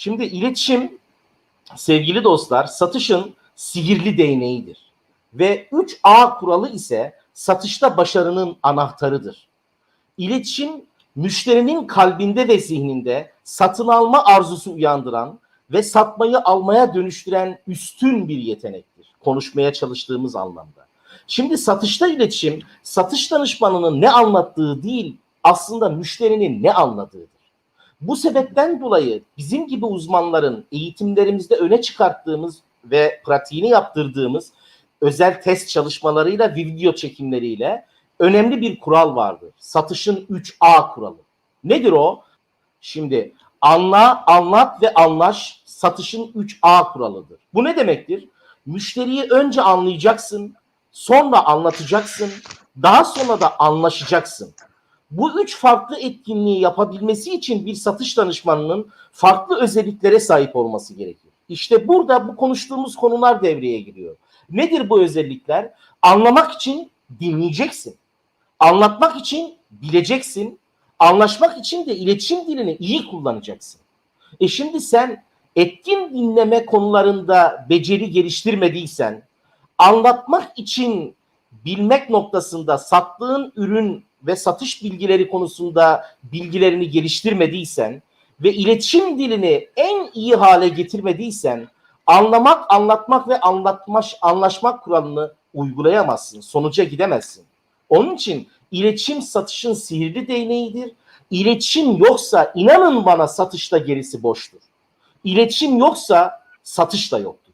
Şimdi iletişim sevgili dostlar satışın sihirli değneğidir. Ve 3A kuralı ise satışta başarının anahtarıdır. İletişim müşterinin kalbinde ve zihninde satın alma arzusu uyandıran ve satmayı almaya dönüştüren üstün bir yetenektir. Konuşmaya çalıştığımız anlamda. Şimdi satışta iletişim satış danışmanının ne anlattığı değil aslında müşterinin ne anladığıdır. Bu sebepten dolayı bizim gibi uzmanların eğitimlerimizde öne çıkarttığımız ve pratiğini yaptırdığımız özel test çalışmalarıyla video çekimleriyle önemli bir kural vardır. Satışın 3A kuralı. Nedir o? Şimdi anla, anlat ve anlaş satışın 3A kuralıdır. Bu ne demektir? Müşteriyi önce anlayacaksın, sonra anlatacaksın, daha sonra da anlaşacaksın. Bu üç farklı etkinliği yapabilmesi için bir satış danışmanının farklı özelliklere sahip olması gerekir. İşte burada bu konuştuğumuz konular devreye giriyor. Nedir bu özellikler? Anlamak için dinleyeceksin. Anlatmak için bileceksin. Anlaşmak için de iletişim dilini iyi kullanacaksın. E şimdi sen etkin dinleme konularında beceri geliştirmediysen, anlatmak için bilmek noktasında sattığın ürün ve satış bilgileri konusunda bilgilerini geliştirmediysen ve iletişim dilini en iyi hale getirmediysen anlamak, anlatmak ve anlatmaş, anlaşmak kuralını uygulayamazsın. Sonuca gidemezsin. Onun için iletişim satışın sihirli değneğidir. İletişim yoksa inanın bana satışta gerisi boştur. İletişim yoksa satış da yoktur.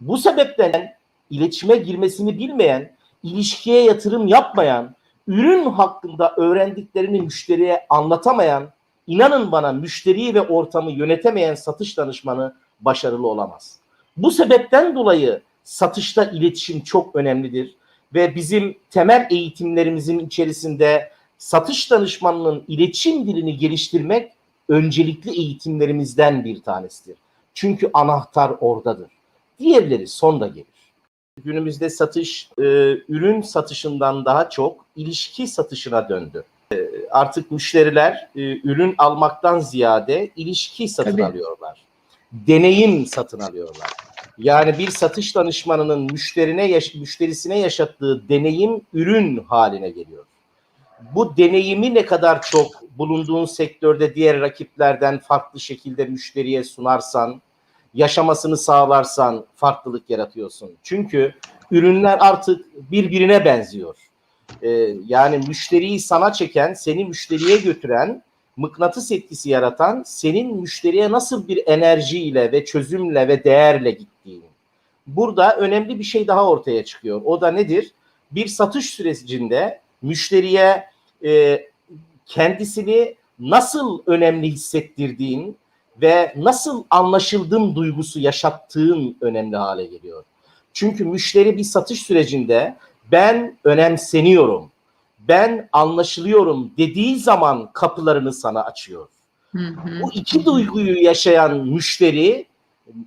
Bu sebepten iletişime girmesini bilmeyen, ilişkiye yatırım yapmayan, ürün hakkında öğrendiklerini müşteriye anlatamayan, inanın bana müşteriyi ve ortamı yönetemeyen satış danışmanı başarılı olamaz. Bu sebepten dolayı satışta iletişim çok önemlidir ve bizim temel eğitimlerimizin içerisinde satış danışmanının iletişim dilini geliştirmek öncelikli eğitimlerimizden bir tanesidir. Çünkü anahtar oradadır. Diğerleri sonda gelir. Günümüzde satış e, ürün satışından daha çok ilişki satışına döndü. E, artık müşteriler e, ürün almaktan ziyade ilişki satın Tabii. alıyorlar. Deneyim satın alıyorlar. Yani bir satış danışmanının müşterine yaş- müşterisine yaşattığı deneyim ürün haline geliyor. Bu deneyimi ne kadar çok bulunduğun sektörde diğer rakiplerden farklı şekilde müşteriye sunarsan, yaşamasını sağlarsan farklılık yaratıyorsun. Çünkü ürünler artık birbirine benziyor. Ee, yani müşteriyi sana çeken, seni müşteriye götüren, mıknatıs etkisi yaratan, senin müşteriye nasıl bir enerjiyle ve çözümle ve değerle gittiğin. Burada önemli bir şey daha ortaya çıkıyor. O da nedir? Bir satış sürecinde müşteriye e, kendisini nasıl önemli hissettirdiğin ve nasıl anlaşıldım duygusu yaşattığın önemli hale geliyor. Çünkü müşteri bir satış sürecinde ben önemseniyorum, ben anlaşılıyorum dediği zaman kapılarını sana açıyor. Hı hı. Bu iki duyguyu yaşayan müşteri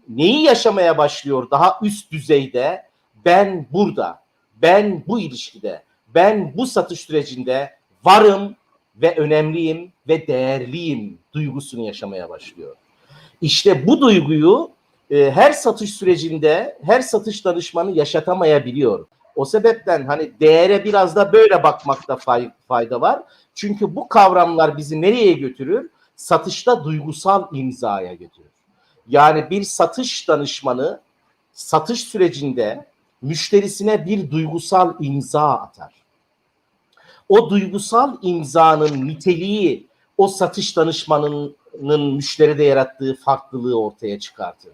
neyi yaşamaya başlıyor daha üst düzeyde? Ben burada, ben bu ilişkide, ben bu satış sürecinde varım ve önemliyim ve değerliyim duygusunu yaşamaya başlıyor. İşte bu duyguyu e, her satış sürecinde her satış danışmanı yaşatamayabiliyor. O sebepten hani değere biraz da böyle bakmakta fay- fayda var. Çünkü bu kavramlar bizi nereye götürür? Satışta duygusal imzaya götürür. Yani bir satış danışmanı satış sürecinde müşterisine bir duygusal imza atar. O duygusal imzanın niteliği o satış danışmanının müşteride yarattığı farklılığı ortaya çıkartır.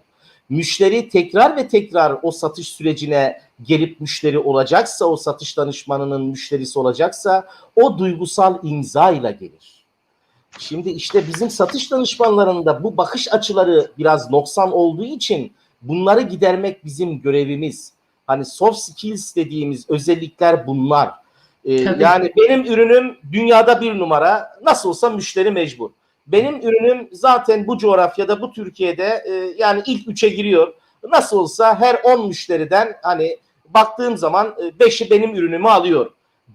Müşteri tekrar ve tekrar o satış sürecine gelip müşteri olacaksa, o satış danışmanının müşterisi olacaksa o duygusal imza ile gelir. Şimdi işte bizim satış danışmanlarında bu bakış açıları biraz noksan olduğu için bunları gidermek bizim görevimiz. Hani soft skills dediğimiz özellikler bunlar. Ee, Tabii. yani benim ürünüm dünyada bir numara. Nasıl olsa müşteri mecbur. Benim ürünüm zaten bu coğrafyada, bu Türkiye'de e, yani ilk üçe giriyor. Nasıl olsa her 10 müşteriden hani baktığım zaman 5'i benim ürünümü alıyor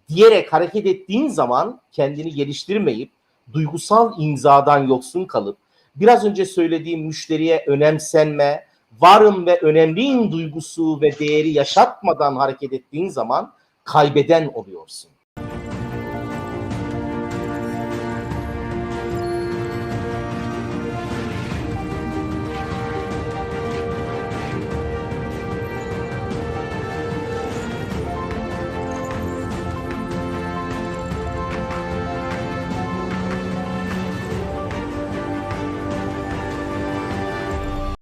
diyerek hareket ettiğin zaman kendini geliştirmeyip duygusal imzadan yoksun kalıp biraz önce söylediğim müşteriye önemsenme, varım ve önemliyim duygusu ve değeri yaşatmadan hareket ettiğin zaman kaybeden oluyorsun.